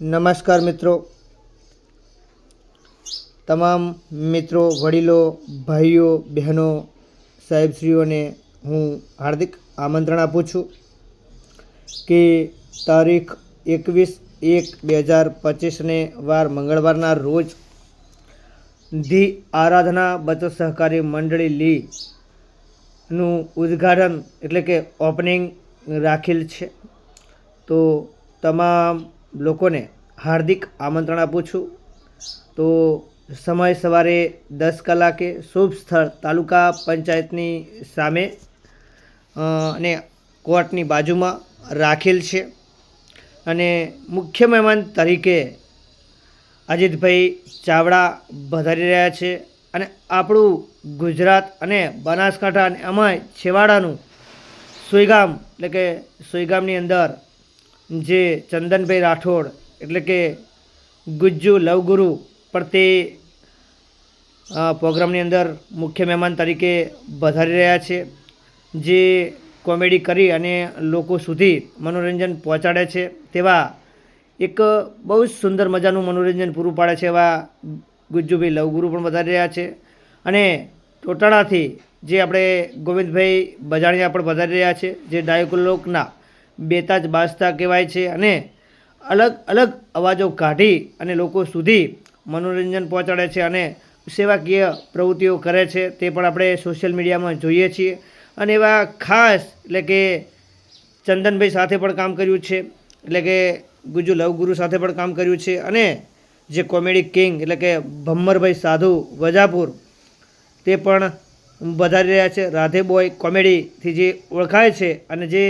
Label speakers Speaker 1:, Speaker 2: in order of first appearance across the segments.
Speaker 1: નમસ્કાર મિત્રો. તમામ મિત્રો, વડીલો, ભાઈઓ, બહેનો, સાહેબશ્રીઓને હું હાર્દિક આમંત્રણ આપું છું કે તારીખ એકવીસ એક બે હજાર પચીસને વાર મંગળવારના રોજ ધી આરાધના બચત સહકારી મંડળી લી નું ઉદ્ઘાટન એટલે કે ઓપનિંગ રાખેલ છે. તો તમામ લોકોને હાર્દિક આમંત્રણ આપું છું. તો સમય સવારે દસ કલાકે શુભ સ્થળ તાલુકા પંચાયતની સામે અને કોર્ટની બાજુમાં રાખેલ છે. અને મુખ્ય મહેમાન તરીકે અજીતભાઈ ચાવડા વધારી રહ્યા છે અને આપણું ગુજરાત અને બનાસકાંઠા અને અમાય છેવાડાનું સુઈગામ, એટલે કે સુઈગામની અંદર જે ચંદનભાઈ રાઠોડ, એટલે કે ગુજ્જુ લવગુરુ પણ તે પ્રોગ્રામની અંદર મુખ્ય મહેમાન તરીકે વધારી રહ્યા છે, જે કોમેડી કરી અને લોકો સુધી મનોરંજન પહોંચાડે છે, તેવા એક બહુ જ સુંદર મજાનું મનોરંજન પૂરું પાડે છે એવા ગુજ્જુભાઈ લવગુરુ પણ વધારી રહ્યા છે. અને ટોટાણાથી જે આપણે ગોવિંદભાઈ બજાણિયા પણ વધારી રહ્યા છે, જે ડાયકોલોકના બેતાજ બાજતા કહેવાય છે અને અલગ અલગ અવાજો કાઢી અને લોકો સુધી મનોરંજન પહોંચાડે છે અને સેવાકીય પ્રવૃત્તિઓ કરે છે તે પણ આપણે સોશિયલ મીડિયામાં જોઈએ છીએ. અને એવા ખાસ એટલે કે ચંદનભાઈ સાથે પણ કામ કર્યું છે, એટલે કે ગુજુ લવગુરુ સાથે પણ કામ કર્યું છે અને જે કોમેડી કિંગ એટલે કે ભમ્મરભાઈ સાધુ વજાપુર તે પણ વધારી રહ્યા છે. રાધે બોય કોમેડીથી જે ઓળખાય છે અને જે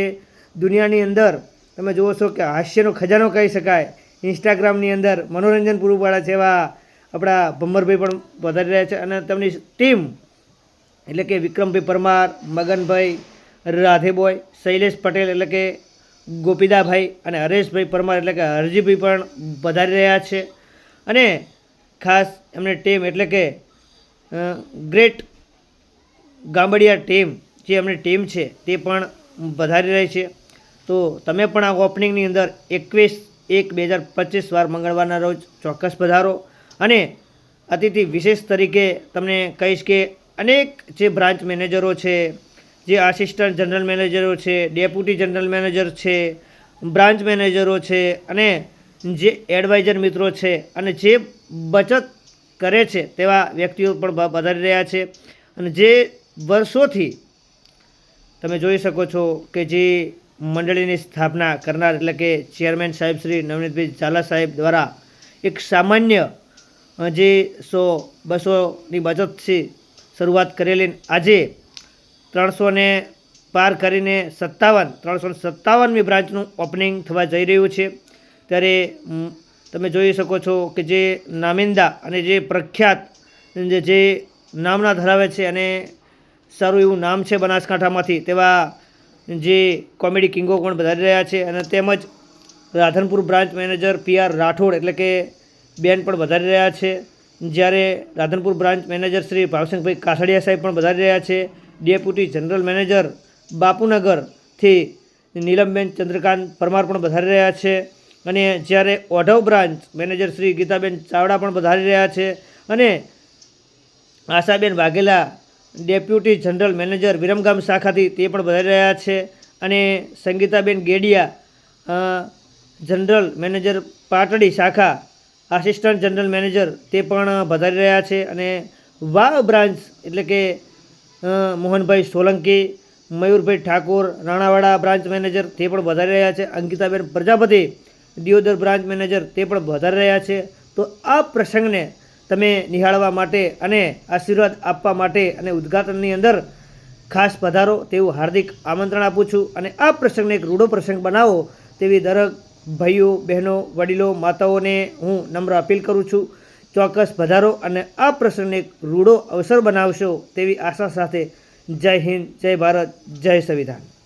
Speaker 1: દુનિયાની અંદર તમે જુઓ છો કે હાસ્યનો ખજાનો કહી શકાય. ઇન્સ્ટાગ્રામની અંદર મનોરંજન પૂરું પાડે છે એવા આપણા ભમ્મરભાઈ પણ વધારી રહ્યા છે અને તેમની ટીમ એટલે કે વિક્રમભાઈ પરમાર, મગનભાઈ રાધેબોય, શૈલેષ પટેલ એટલે કે ગોપીદાભાઈ અને હરેશભાઈ પરમાર એટલે કે હરજીભાઈ પણ વધારી રહ્યા છે. અને ખાસ એમની ટીમ એટલે કે ગ્રેટ ગામડિયા ટીમ જે એમની ટીમ છે તે પણ વધારી રહી છે. તો તમે પણ આ ઓપનિંગની અંદર એકવીસ એક બે હજાર પચીસ વાર મંગળવારના રોજ ચોક્કસ પધારો. અને અતિથિ વિશેષ તરીકે તમને કહીશ કે અનેક જે બ્રાન્ચ મેનેજરો છે, જે આસિસ્ટન્ટ જનરલ મેનેજરો છે ડેપ્યુટી જનરલ મેનેજર છે બ્રાન્ચ મેનેજરો છે, અને જે એડવાઇઝર મિત્રો છે, અને જે બચત કરે છે તેવા વ્યક્તિઓ પણ વધારી રહ્યા છે. અને જે વર્ષોથી તમે જોઈ શકો છો કે જે મંડળીની સ્થાપના કરનાર એટલે કે ચેરમેન સાહેબ શ્રી નવનીતભાઈ ઝાલા સાહેબ દ્વારા એક સામાન્ય જે સો, બસોની બચતથી શરૂઆત કરેલી આજે ત્રણસો ને પાર કરીને સત્તાવન, ત્રણસો સત્તાવનમી બ્રાન્ચનું ઓપનિંગ થવા જઈ રહ્યું છે. ત્યારે તમે જોઈ શકો છો કે જે નામિંદા અને જે પ્રખ્યાત, જે નામના ધરાવે છે અને સારું એવું નામ છે બનાસકાંઠામાંથી તેવા જે કોમેડી કિંગો પણ વધારી રહ્યા છે અને તેમજ Radhanpur branch manager P R Rathod એટલે કે બેન પણ વધારી રહ્યા છે. જ્યારે રાધનપુર બ્રાન્ચ મેનેજર શ્રી ભાવસિંહભાઈ કાસડિયા સાહેબ પણ વધારી રહ્યા છે. ડેપ્યુટી જનરલ મેનેજર બાપુનગરથી નીલમબેન ચંદ્રકાંત પરમાર પણ વધારી રહ્યા છે. અને જ્યારે ઓઢવ બ્રાન્ચ મેનેજર શ્રી ગીતાબેન ચાવડા પણ વધારી રહ્યા છે. અને Ashaben Vaghela deputy general manager Viramgam શાખાથી તે પણ વધારી રહ્યા છે. અને સંગીતાબેન ગેડિયા જનરલ મેનેજર પાટડી શાખા, આસિસ્ટન્ટ જનરલ મેનેજર તે પણ વધારી રહ્યા છે. અને વાવ બ્રાન્ચ એટલે કે મોહનભાઈ સોલંકી, મયુરભાઈ ઠાકોર, રાણાવાડા બ્રાન્ચ મેનેજર તે પણ વધારી રહ્યા છે. અંકિતાબેન પ્રજાપતિ, દિયોદર બ્રાન્ચ મેનેજર તે પણ વધારી રહ્યા છે. તો આ પ્રસંગને તમે નિહાળવા માટે અને આશીર્વાદ આપવા માટે અને ઉદ્ઘાટનની અંદર ખાસ પધારો તેવું હાર્દિક આમંત્રણ આપું છું. અને આ પ્રસંગને એક રૂડો પ્રસંગ બનાવો તેવી દરેક ભાઈઓ, બહેનો, વડીલો, માતાઓને હું નમ્ર અપીલ કરું છું. ચોક્કસ પધારો અને આ પ્રસંગને એક રૂડો અવસર બનાવશો તેવી આશા સાથે જય હિન્દ, જય ભારત, જય સંવિધાન.